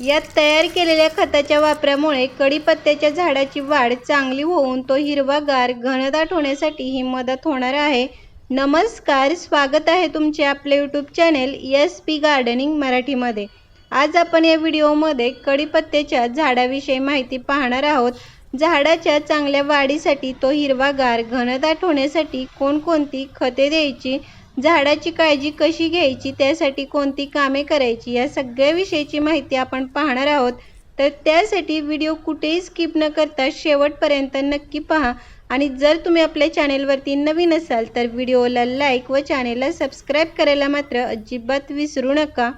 यात तयार केलेल्या खताच्या वापरामुळे कडीपत्त्याच्या झाडाची वाढ चांगली होऊन तो हिरवागार घनदाट होण्यासाठी ही मदत होणार आहे. नमस्कार स्वागत आहे तुमचे आपले YouTube channel S P gardening मराठीमध्ये. आज आपण या व्हिडिओमध्ये कडीपत्त्याच्या झाडाविषयी माहिती पाहणार आहोत. झाडाच्या चांगल्या वाढीसाठी तो हिरवागार घनदाट होण्यासाठी कोणकोणती खते द्यायची झाडाची काळजी कशी घ्यायची त्यासाठी कोणती कामे करायची या सगळ्याविषयीची माहिती आपण पाहणार आहोत. तर त्यासाठी व्हिडिओ कुठेही स्किप न करता शेवटपर्यंत नक्की पहा. आणि जर तुम्ही आपल्या चॅनेलवरती नवीन असाल तर व्हिडिओला लाईक व चॅनेलला सबस्क्राईब करायला मात्र अजिबात विसरू नका.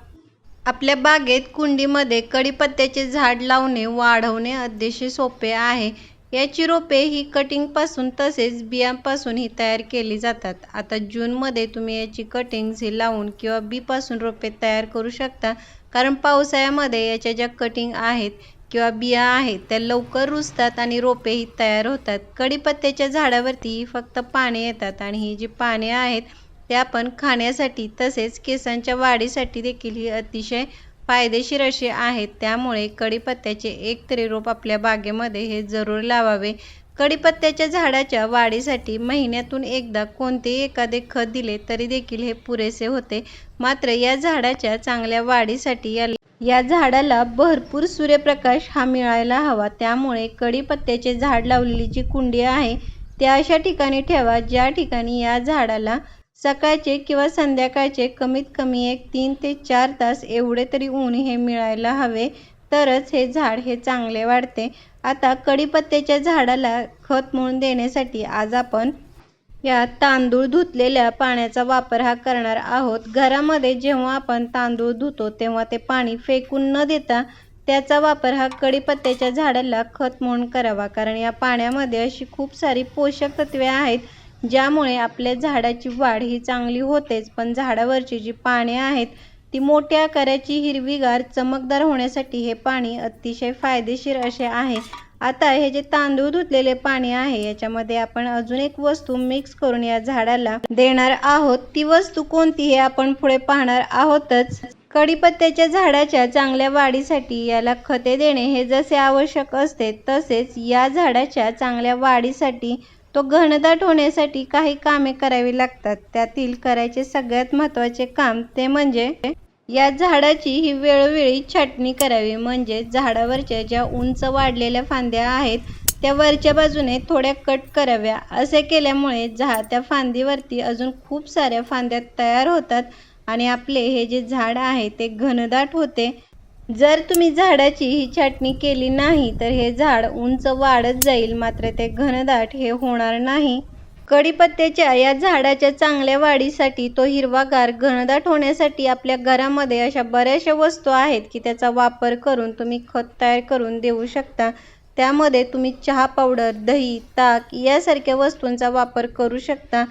आपल्या बागेत कुंडीमध्ये कडीपत्त्याचे झाड लावणे वाढवणे अतिशय सोपे आहे. याची रोपे ही कटिंगपासून तसेच बियांपासून ही तयार केली जातात. आता जूनमध्ये तुम्ही याची कटिंग्ज ही लावून किंवा बीपासून रोपे तयार करू शकता. कारण पावसाळ्यामध्ये याच्या ज्या कटिंग आहेत किंवा बिया आहेत त्या लवकर रुजतात आणि रोपेही तयार होतात. कडीपत्त्याच्या झाडावरती फक्त पाने येतात आणि ही जी पाने आहेत ते आपण खाण्यासाठी तसेच केसांच्या वाढीसाठी देखील ही अतिशय फायदेशीर असे आहेत. त्यामुळे कडीपत्त्याचे एक तरी रोप आपल्या बागेमध्ये हे जरूर लावावे. कडीपत्त्याच्या झाडाच्या वाढीसाठी महिन्यातून एकदा कोणतेही एखादे खत दिले तरी देखील हे पुरेसे होते. मात्र या झाडाच्या चांगल्या वाढीसाठी या या झाडाला भरपूर सूर्यप्रकाश हा मिळायला हवा. त्यामुळे कडीपत्त्याचे झाड लावलेली जी कुंडी आहे त्या अशा ठिकाणी ठेवा. ज्या ठिकाणी या झाडाला सकाळचे किंवा संध्याकाळचे कमीत कमी एक तीन ते चार तास एवढे तरी ऊन हे मिळायला हवे. तरच हे झाड हे चांगले वाढते. आता कडीपत्त्याच्या झाडाला खत म्हणून देण्यासाठी आज आपण या तांदूळ धुतलेल्या पाण्याचा वापर हा करणार आहोत. घरामध्ये जेव्हा आपण तांदूळ धुतो तेव्हा ते पाणी फेकून न देता त्याचा वापर हा कडीपत्त्याच्या झाडाला खत म्हणून करावा. कारण या पाण्यामध्ये अशी खूप सारी पोषक तत्वे आहेत. ज्यामुळे आपल्या झाडाची वाढ ही चांगली होतेच पण झाडावरची जी पाने आहेत ती मोठ्या आकाराची हिरवीगार चमकदार होण्यासाठी हे पाणी अतिशय फायदेशीर असे आहे. आता हे जे तांदूळ धुतलेले पाणी आहे याच्यामध्ये आपण अजून एक वस्तू मिक्स करून या झाडाला देणार आहोत. ती वस्तू कोणती हे आपण पुढे पाहणार आहोतच. कडीपत्त्याच्या झाडाच्या चांगल्या वाढीसाठी याला खते देणे हे जसे आवश्यक असते तसेच या झाडाच्या चांगल्या वाढीसाठी तो घनदाट होण्यासाठी काही कामे करावी लागतात. त्यातील करायचे सगळ्यात महत्त्वाचे काम ते म्हणजे या झाडाची ही वेळोवेळी छाटणी करावी. म्हणजे झाडावरच्या ज्या उंच वाढलेल्या फांद्या आहेत त्या वरच्या बाजूने थोड्या कट कराव्या. असे केल्यामुळे झा त्या फांदीवरती अजून खूप साऱ्या फांद्या तयार होतात आणि आपले हे जे झाड आहे ते घनदाट होते. जर तुम्ही झाडाची ही छाटणी केली नाही तर हे झाड उंच वाढत जाईल. मात्र ते घनदाट हे होणार नाही. कडीपत्त्याच्या या झाडाच्या चांगल्या वाढीसाठी तो हिरवागार घनदाट होण्यासाठी आपल्या घरामध्ये अशा बऱ्याचशा वस्तू आहेत की त्याचा वापर करून तुम्ही खत तयार करून देऊ शकता. त्यामध्ये तुम्ही चहा पावडर दही ताक यासारख्या वस्तूंचा वापर करू शकता.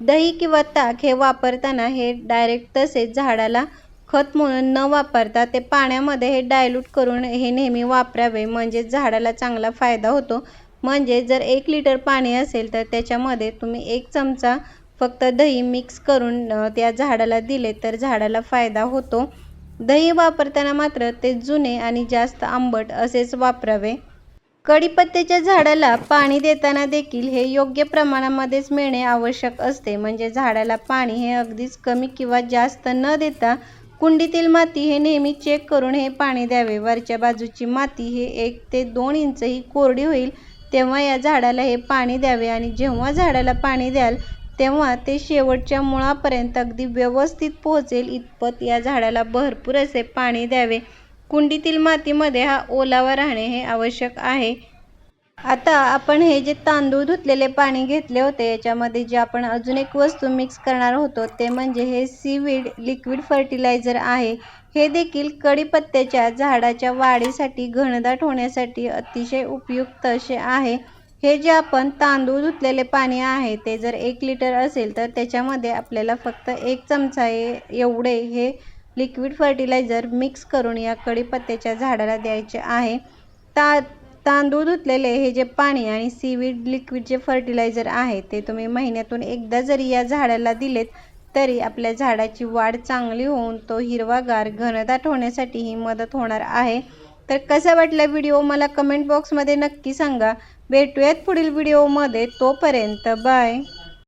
दही किंवा ताक हे वापरताना हे डायरेक्ट तसेच झाडाला खत म्हणून न वापरता ते पाण्यामध्ये हे डायल्यूट करून हे नेहमी वापरावे. म्हणजे झाडाला चांगला फायदा होतो. म्हणजे जर एक लिटर पाणी असेल तर त्याच्यामध्ये तुम्ही एक चमचा फक्त दही मिक्स करून त्या झाडाला दिले तर झाडाला फायदा होतो. दही वापरताना मात्र ते जुने आणि जास्त आंबट असेच वापरावे. कडीपत्त्याच्या झाडाला पाणी देताना देखील हे योग्य प्रमाणामध्येच मिळणे आवश्यक असते. म्हणजे झाडाला पाणी हे अगदीच कमी किंवा जास्त न देता कुंडीतील माती हे नेहमी चेक करून हे पाणी द्यावे. वरच्या बाजूची माती हे एक ते दोन इंच ही कोरडी होईल तेव्हा या झाडाला हे पाणी द्यावे आणि जेव्हा झाडाला पाणी द्याल तेव्हा ते शेवटच्या मुळापर्यंत अगदी व्यवस्थित पोहोचेल. इतपत या झाडाला भरपूर असे पाणी द्यावे. कुंडीतील मातीमध्ये हा ओलावा राहणे हे आवश्यक आहे. आता आपण हे जे तांदूळ धुतलेले पाणी घेतले होते याच्यामध्ये जे आपण अजून एक वस्तू मिक्स करणार होतो ते म्हणजे हे सीवीड लिक्विड फर्टिलायझर आहे. हे देखील कडीपत्त्याच्या झाडाच्या वाढीसाठी घनदाट होण्यासाठी अतिशय उपयुक्त असे आहे. हे जे आपण तांदूळ धुतलेले पाणी आहे ते जर एक लिटर असेल तर त्याच्यामध्ये आपल्याला फक्त एक चमचा एवढे हे लिक्विड फर्टिलायझर मिक्स करून या कडीपत्त्याच्या झाडाला द्यायचे आहे. ता तांदूळ धुतलेले हे जे पाणी आणि सीवीड लिक्विड जे फर्टिलायझर आहे ते तुम्ही महिन्यातून एकदा जरी या झाडाला दिलेत तरी आपल्या झाडाची वाढ चांगली होऊन तो हिरवागार घनदाट होण्यासाठी ही मदत होणार आहे. तर कसा वाटला व्हिडिओ मला कमेंट बॉक्समध्ये नक्की सांगा. भेटूयात पुढील व्हिडिओमध्ये तोपर्यंत बाय.